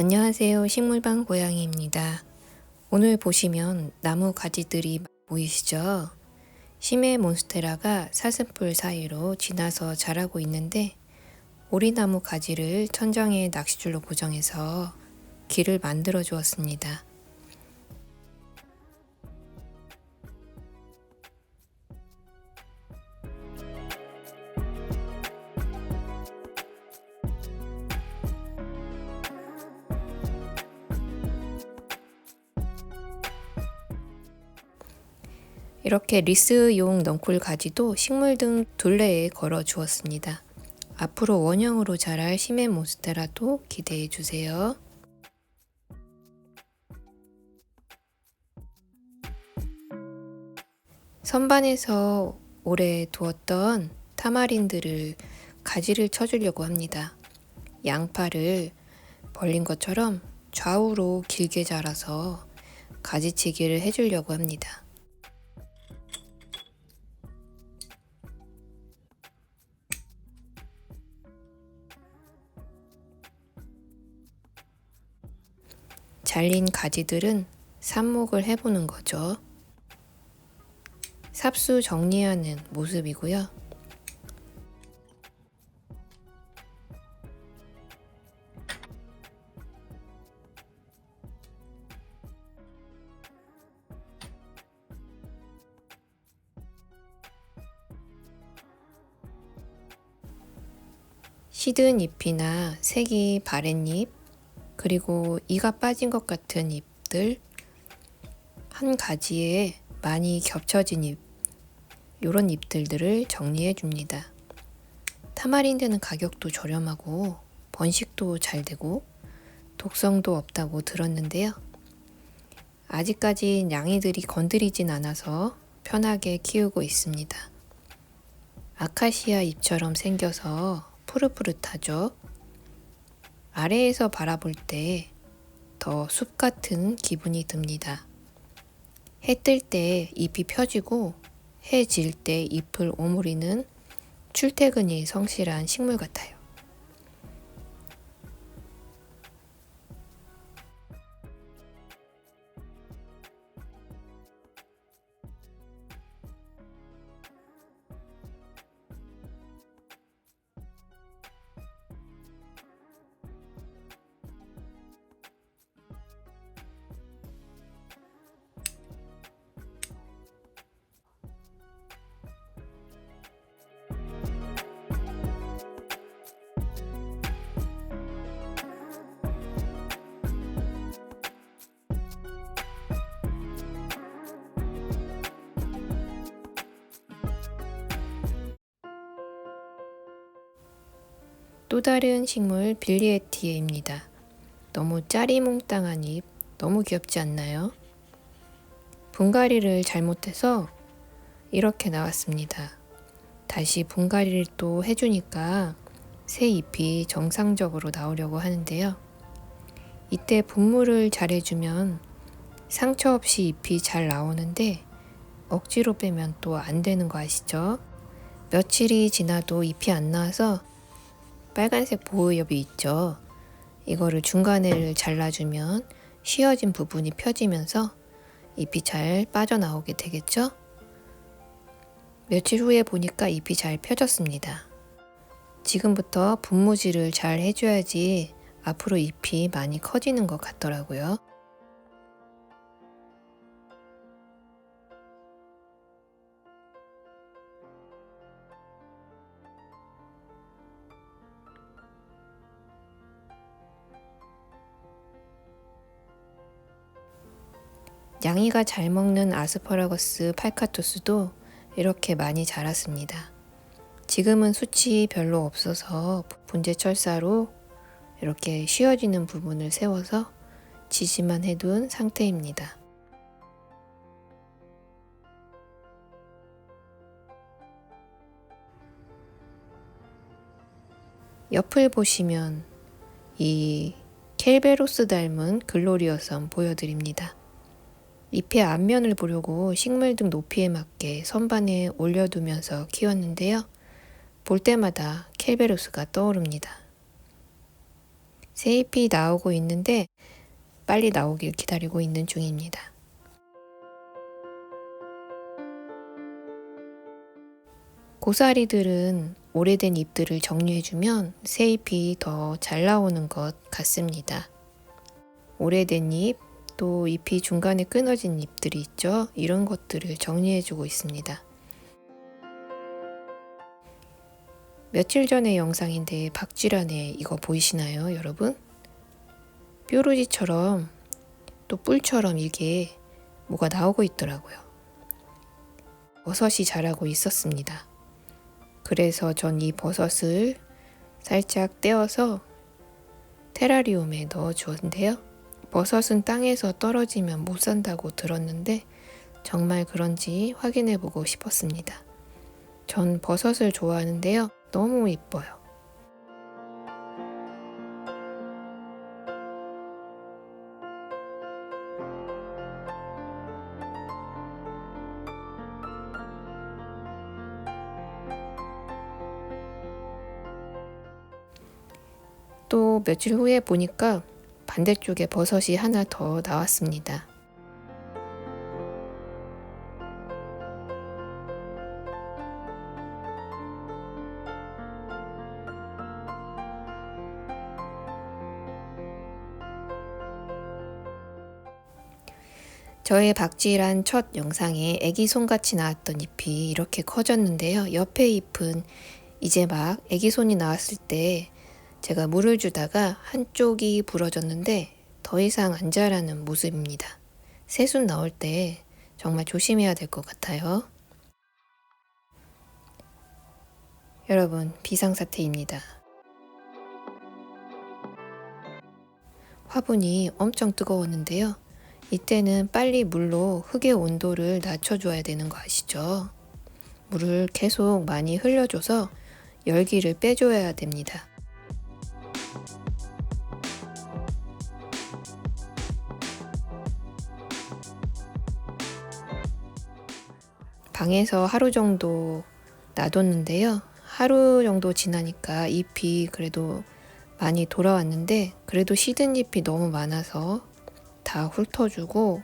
안녕하세요. 식물방 고양이입니다. 오늘 보시면 나무 가지들이 보이시죠? 심해 몬스테라가 사슴뿔 사이로 지나서 자라고 있는데 오리나무 가지를 천장에 낚시줄로 고정해서 길을 만들어 주었습니다. 이렇게 리스용 넝쿨 가지도 식물 등 둘레에 걸어 주었습니다. 앞으로 원형으로 자랄 심해 몬스테라도 기대해 주세요. 선반에서 오래 두었던 타마린들을 가지를 쳐주려고 합니다. 양파를 벌린 것처럼 좌우로 길게 자라서 가지치기를 해주려고 합니다. 잘린 가지들은 삽목을 해보는 거죠. 삽수 정리하는 모습이고요. 시든 잎이나 색이 바랜 잎, 그리고 이가 빠진 것 같은 잎들, 한 가지에 많이 겹쳐진 잎, 요런 잎들들을 정리해 줍니다. 타마린드는 가격도 저렴하고 번식도 잘 되고 독성도 없다고 들었는데요. 아직까지 양이들이 건드리진 않아서 편하게 키우고 있습니다. 아카시아 잎처럼 생겨서 푸릇푸릇하죠. 아래에서 바라볼 때 더 숲 같은 기분이 듭니다. 해 뜰 때 잎이 펴지고 해 질 때 잎을 오므리는 출퇴근이 성실한 식물 같아요. 또 다른 식물 빌리에티에입니다. 너무 짜리몽땅한 잎, 너무 귀엽지 않나요? 분갈이를 잘못해서 이렇게 나왔습니다. 다시 분갈이를 또 해주니까 새 잎이 정상적으로 나오려고 하는데요. 이때 분무를 잘 해주면 상처 없이 잎이 잘 나오는데 억지로 빼면 또 안 되는 거 아시죠? 며칠이 지나도 잎이 안 나와서 빨간색 보호엽이 있죠. 이거를 중간에를 잘라주면 휘어진 부분이 펴지면서 잎이 잘 빠져나오게 되겠죠? 며칠 후에 보니까 잎이 잘 펴졌습니다. 지금부터 분무질을 잘 해줘야지 앞으로 잎이 많이 커지는 것 같더라고요. 양이가 잘 먹는 아스퍼라거스 팔카토스도 이렇게 많이 자랐습니다. 지금은 수치 별로 없어서 분재 철사로 이렇게 휘어지는 부분을 세워서 지지만 해둔 상태입니다. 옆을 보시면 이 켈베로스 닮은 글로리어섬 보여드립니다. 잎의 앞면을 보려고 식물 등 높이에 맞게 선반에 올려두면서 키웠는데요. 볼 때마다 켈베로스가 떠오릅니다. 새 잎이 나오고 있는데 빨리 나오길 기다리고 있는 중입니다. 고사리들은 오래된 잎들을 정리해주면 새 잎이 더 잘 나오는 것 같습니다. 오래된 잎, 또 잎이 중간에 끊어진 잎들이 있죠. 이런 것들을 정리해주고 있습니다. 며칠 전의 영상인데 박쥐란에 이거 보이시나요, 여러분? 뾰루지처럼 또 뿔처럼 이게 뭐가 나오고 있더라고요. 버섯이 자라고 있었습니다. 그래서 전 이 버섯을 살짝 떼어서 테라리움에 넣어 주었는데요. 버섯은 땅에서 떨어지면 못 산다고 들었는데 정말 그런지 확인해 보고 싶었습니다. 전 버섯을 좋아하는데요. 너무 이뻐요. 또 며칠 후에 보니까 반대쪽에 버섯이 하나 더 나왔습니다. 저의 박지란 첫 영상에 애기 손같이 나왔던 잎이 이렇게 커졌는데요. 옆에 잎은 이제 막 애기 손이 나왔을 때 제가 물을 주다가 한쪽이 부러졌는데 더 이상 안 자라는 모습입니다. 새순 나올 때 정말 조심해야 될 것 같아요. 여러분, 비상사태입니다. 화분이 엄청 뜨거웠는데요. 이때는 빨리 물로 흙의 온도를 낮춰줘야 되는 거 아시죠? 물을 계속 많이 흘려줘서 열기를 빼줘야 됩니다. 방에서 하루 정도 놔뒀는데요. 하루 정도 지나니까 잎이 그래도 많이 돌아왔는데 그래도 시든 잎이 너무 많아서 다 훑어주고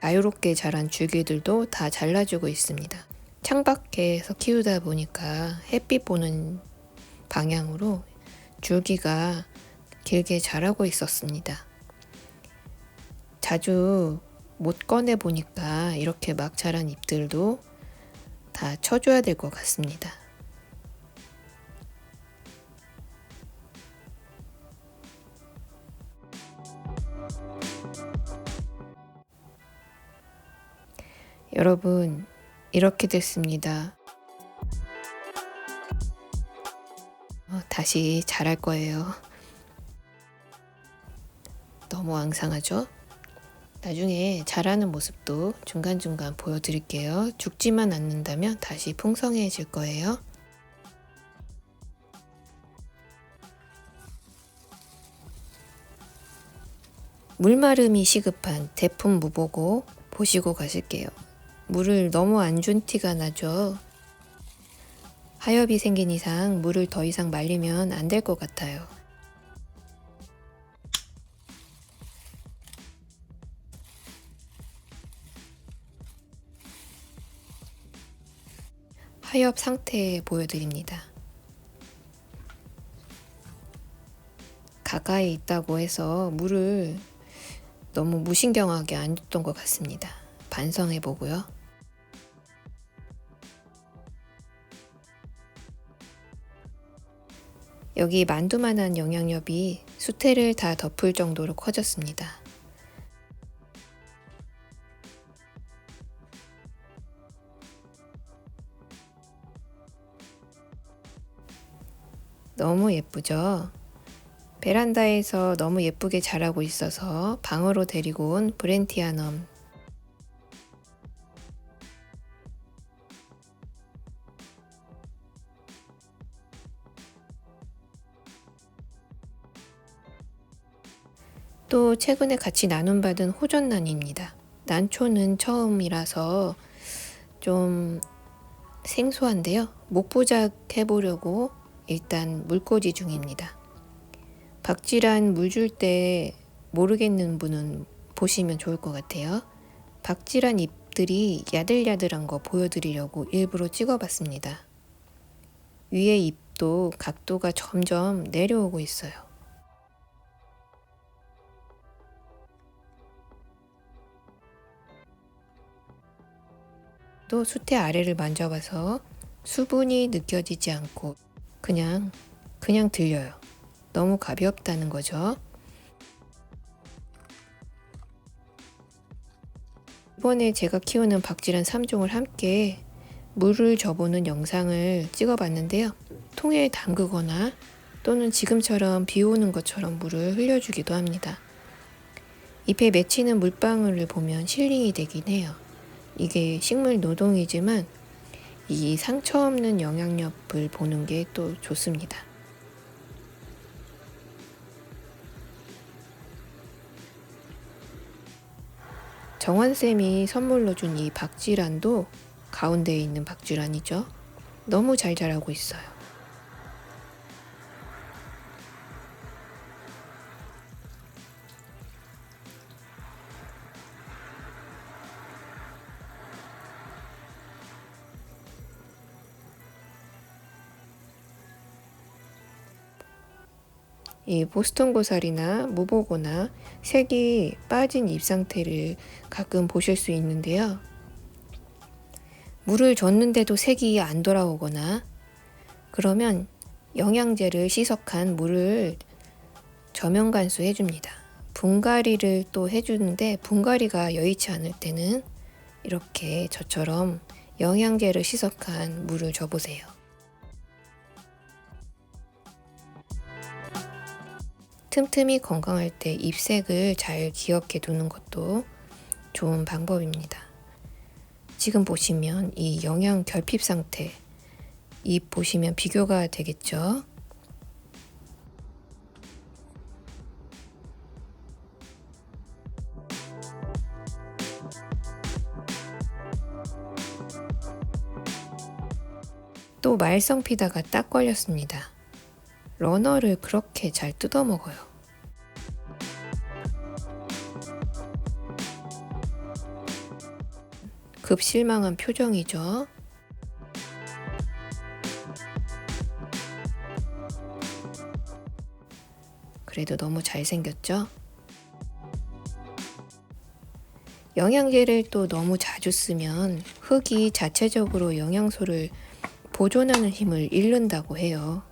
자유롭게 자란 줄기들도 다 잘라주고 있습니다. 창밖에서 키우다 보니까 햇빛 보는 방향으로 줄기가 길게 자라고 있었습니다. 자주 못 꺼내 보니까 이렇게 막 자란 잎들도 다 쳐줘야 될 것 같습니다. 여러분, 이렇게 됐습니다. 어, 다시 잘할 거예요. 너무 앙상하죠? 나중에 자라는 모습도 중간중간 보여드릴게요. 죽지만 않는다면 다시 풍성해질 거예요. 물마름이 시급한 대품 무보고 보시고 가실게요. 물을 너무 안 준 티가 나죠. 하엽이 생긴 이상 물을 더 이상 말리면 안 될 것 같아요. 하엽 상태 보여드립니다. 가까이 있다고 해서 물을 너무 무신경하게 안 줬던 것 같습니다. 반성해 보고요. 여기 만두만한 영양엽이 수태를 다 덮을 정도로 커졌습니다. 너무 예쁘죠? 베란다에서 너무 예쁘게 자라고 있어서 방으로 데리고 온 브렌티아넘. 또 최근에 같이 나눔받은 호전난입니다. 난초는 처음이라서 좀 생소한데요. 목부작 해보려고 일단 물꽂이 중입니다. 박쥐란 물 줄 때 모르겠는 분은 보시면 좋을 것 같아요. 박쥐란 잎들이 야들야들한 거 보여드리려고 일부러 찍어봤습니다. 위에 잎도 각도가 점점 내려오고 있어요. 또 수태 아래를 만져봐서 수분이 느껴지지 않고 그냥 그냥 들려요. 너무 가볍다는 거죠. 이번에 제가 키우는 박쥐란 3종을 함께 물을 줘보는 영상을 찍어봤는데요. 통에 담그거나 또는 지금처럼 비 오는 것처럼 물을 흘려주기도 합니다. 잎에 맺히는 물방울을 보면 힐링이 되긴 해요. 이게 식물 노동이지만 이 상처 없는 영향력을 보는 게 또 좋습니다. 정환쌤이 선물로 준 이 박쥐란도 가운데에 있는 박쥐란이죠. 너무 잘 자라고 있어요. 이 보스턴 고사리나 무보고나 색이 빠진 잎 상태를 가끔 보실 수 있는데요. 물을 줬는데도 색이 안 돌아오거나 그러면 영양제를 시석한 물을 저면 간수 해줍니다. 분갈이를 또 해주는데 분갈이가 여의치 않을 때는 이렇게 저처럼 영양제를 시석한 물을 줘보세요. 틈틈이 건강할 때 잎색을 잘 기억해 두는 것도 좋은 방법입니다. 지금 보시면 이 영양 결핍 상태, 잎 보시면 비교가 되겠죠? 또 말썽 피다가 딱 걸렸습니다. 러너를 그렇게 잘 뜯어 먹어요. 급 실망한 표정이죠. 그래도 너무 잘생겼죠? 영양제를 또 너무 자주 쓰면 흙이 자체적으로 영양소를 보존하는 힘을 잃는다고 해요.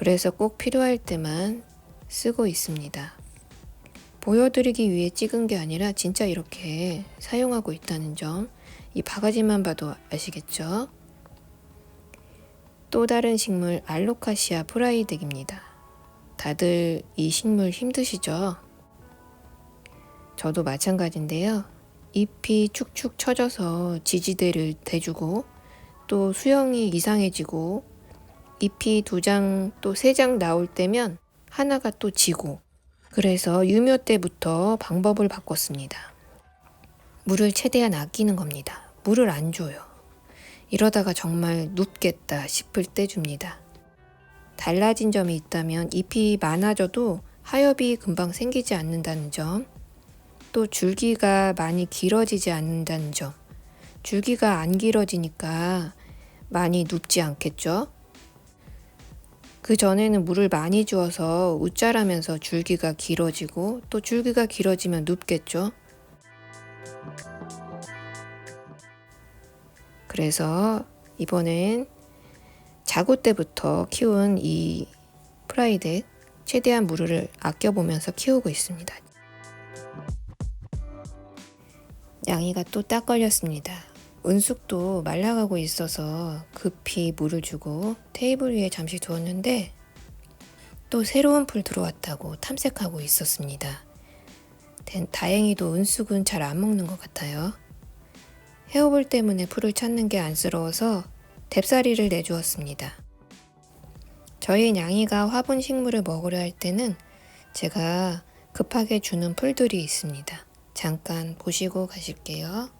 그래서 꼭 필요할 때만 쓰고 있습니다. 보여드리기 위해 찍은 게 아니라 진짜 이렇게 사용하고 있다는 점, 이 바가지만 봐도 아시겠죠? 또 다른 식물 알로카시아 프라이덱입니다. 다들 이 식물 힘드시죠? 저도 마찬가지인데요. 잎이 축축 처져서 지지대를 대주고 또 수영이 이상해지고 잎이 두 장 또 세 장 나올 때면 하나가 또 지고 그래서 유묘 때부터 방법을 바꿨습니다. 물을 최대한 아끼는 겁니다. 물을 안 줘요. 이러다가 정말 눕겠다 싶을 때 줍니다. 달라진 점이 있다면 잎이 많아져도 하엽이 금방 생기지 않는다는 점, 또 줄기가 많이 길어지지 않는다는 점, 줄기가 안 길어지니까 많이 눕지 않겠죠? 그 전에는 물을 많이 주어서 웃자라면서 줄기가 길어지고 또 줄기가 길어지면 눕겠죠. 그래서 이번엔 자고 때부터 키운 이 프라이덱 최대한 물을 아껴보면서 키우고 있습니다. 양이가 또 딱 걸렸습니다. 은숙도 말라가고 있어서 급히 물을 주고 테이블 위에 잠시 두었는데 또 새로운 풀 들어왔다고 탐색하고 있었습니다. 다행히도 은숙은 잘 안 먹는 것 같아요. 헤어볼 때문에 풀을 찾는 게 안쓰러워서 뎁사리를 내주었습니다. 저희 냥이가 화분 식물을 먹으려 할 때는 제가 급하게 주는 풀들이 있습니다. 잠깐 보시고 가실게요.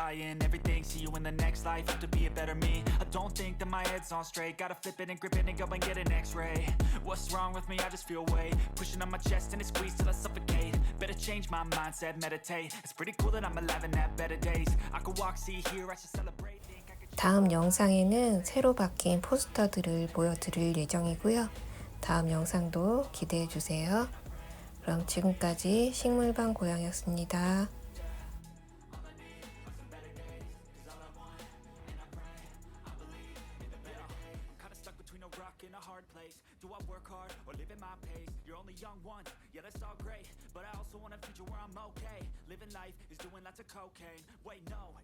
buying everything. See you in the next life, have to be a better me. I don't think that my head's on straight, gotta flip it and grip it and go and get an X-ray. What's wrong with me? I just feel weight pushing on my chest and it squeezes till I suffocate. Better change my mindset, meditate. It's pretty cool that I'm alive and have better days. I could walk, see, hear, I should celebrate. 다음 영상에는 새로 바뀐 포스터들을 보여드릴 예정이고요. 다음 영상도 기대해 주세요. 그럼 지금까지 식물방 고양이였습니다. Lots of cocaine. Wait, no,